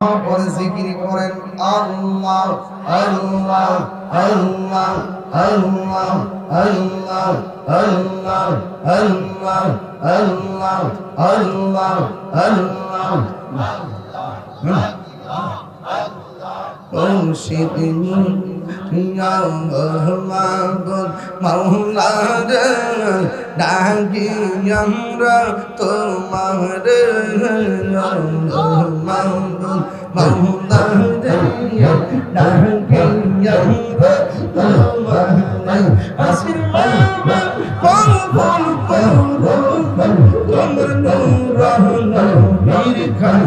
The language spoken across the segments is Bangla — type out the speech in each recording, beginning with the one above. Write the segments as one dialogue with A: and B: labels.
A: করে জিকির করেন আল্লাহ আল্লাহ আল্লাহ আল্লাহ আল্লাহ আল্লাহ আল্লাহ আল্লাহ আল্লাহ আল্লাহ। মুর্শিদ mong nắng tình yêu đã hưng kinh nhân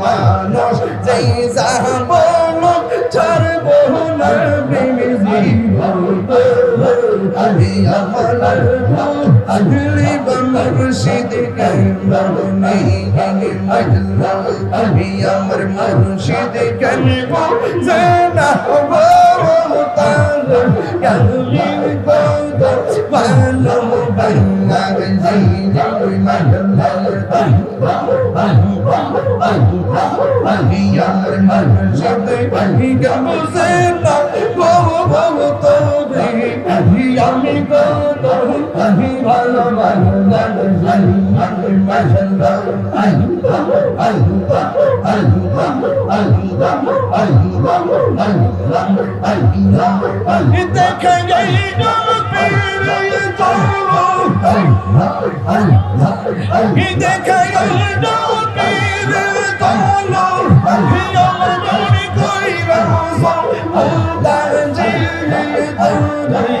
A: মানুষ যেই যাহ বলো ছাড়বো না বিবি জীবন আমি আমার আগলি মুর্শিদি কামনি আমি মজলুম আমি আমার মুর্শিদি কামনি জানা হব মুতাল কামনি বদ ভালো বাংলা জিন্দাই মজলুম আমি আমার মুর্শিদি কামনি জানা জয় মজলা আল্লাহ আল্লাহ আল্লাহ আল্লাহ আল্লাহ আল্লাহ আল্লাহ আল্লাহ দেখা গেল নবীর তোলো দেখা গেল নবীর তোলো আমার মনে কইরা উদার জিলে তোরে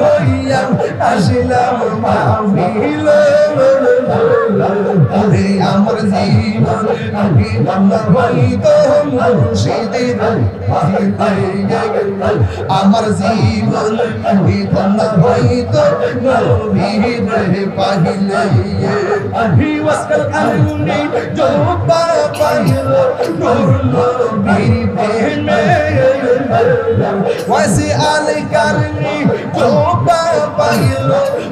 A: হইয়া আসিলাম মাহিল আমার জীবন আমার জীবন বিপন্ন হইত নবীরে শোভা পাইল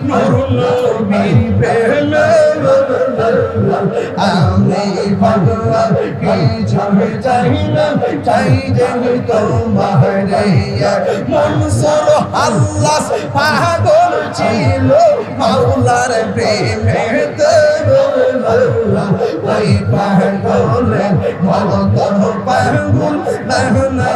A: নবীর প্রেমে আমি ভগবান কিছু চাই না চাই যে তোমার মনসুর আল্লাহ পাগল ছিল মাওলার প্রেমে ওই পাগল মত পাগল না না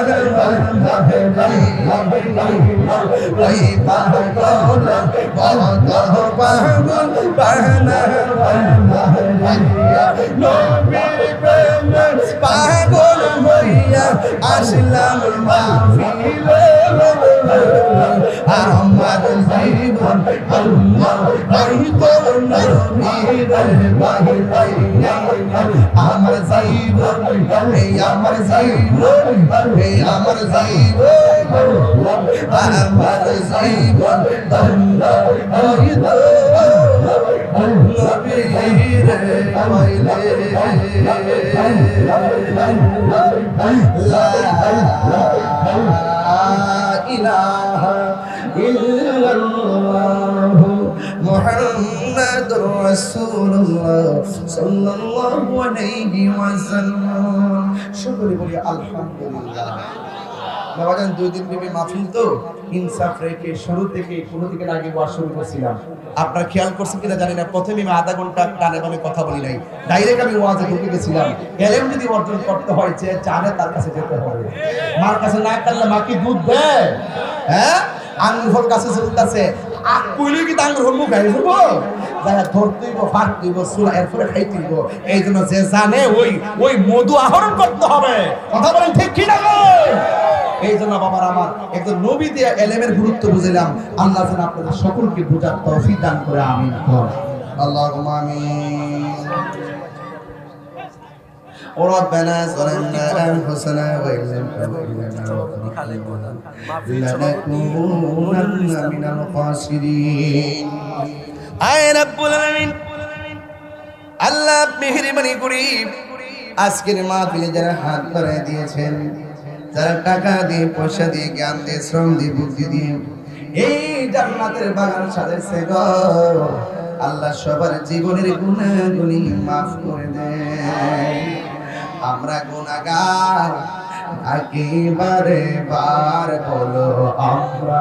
A: ওই পাগল মত পাগল পানা পাগল হইয়া আসলাম মাহফিলে। আমার জীবন হইত। আমার এই আমার এই আমার জীবন আমার জীবন ধন্য হইত নবীরে محمد رسول الله صلى الله عليه وسلم সকলে বলি আলহামদুলিল্লাহ বাবাজান দুই দিন ব্যাপী মাহফিল তো ইনসাফ রেখে শুরু থেকে কোনো দিকে আগে ওয়াজ শুরু করছিলাম আপনার খেয়াল করছেন কিনা জানি না প্রথমে আমি আধা ঘন্টা কানে বামে কথা বলি নাই ডাইরেক্ট আমি ওয়াজে ঢুকে গেছিলাম এলএম যদি অর্জন করতে হয় যে জানে তার কাছে যেতে হবে মার কাছে না কাটলে মা কি দুধ দেয় হ্যাঁ আঙ্গুর কাছে চলতেছে কইলে কি গাই যারা এই জন্য যে জানে ওই ওই মধু আহরণ করতে হবে। কথা বলেন ঠিক কি না এই জন্য বাবার আমার একজন নবী দিয়ে এলেমের গুরুত্ব বুঝলাম আল্লাহ যেন আপনাদের সকলকে বুঝার তৌফিক দান করে, আমিন। আল্লাহ আমিন। ربنا ظلمنا انفسنا وان لم تغفر لنا لنكونن من الخاسرين আয় রব্বুল আলামিন আল্লাহ মেহেরবানি করি আজকের মাহফিলে যারা হাত বাড়ায় দিয়েছেন যারা টাকা দিয়ে পয়সা দিয়ে জ্ঞান দিয়ে শ্রম দিয়ে বুদ্ধি দিয়ে এই জান্নাতের বাগান সাজাইছে গো আল্লাহ সবার জীবনের গুণাগুলি মাফ করে দেয় আমরা গুণাগার একেবারে বার বলো আমরা